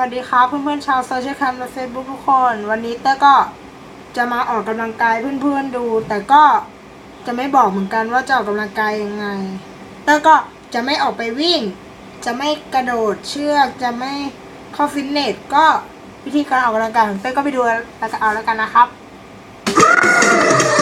วัสดีครับเพื่อนๆชาวโซเชียลแคมและเฟซบุ๊กทุกคน วันนี้เต้ก็จะมาออกกำลังกายเพื่อนๆดู แต่ก็จะไม่บอกเหมือนกันว่าจะออกกำลังกายยังไง เต้ก็จะไม่ออกไปวิ่ง จะไม่กระโดดเชือกจะไม่เข้าฟิตเนสก็วิธีการออกกำลังกายของเต้ก็ไปดูแล้วก็เอาแล้วกันนะครับ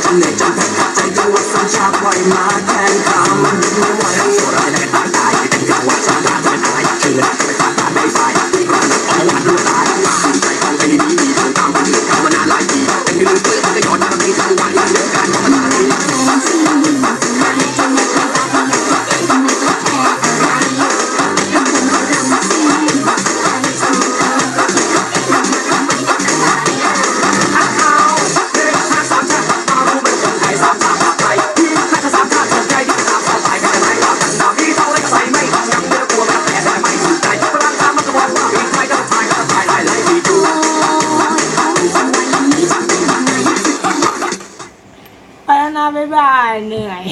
ไปแล้ว นะบ๊ายบายเหนื่อย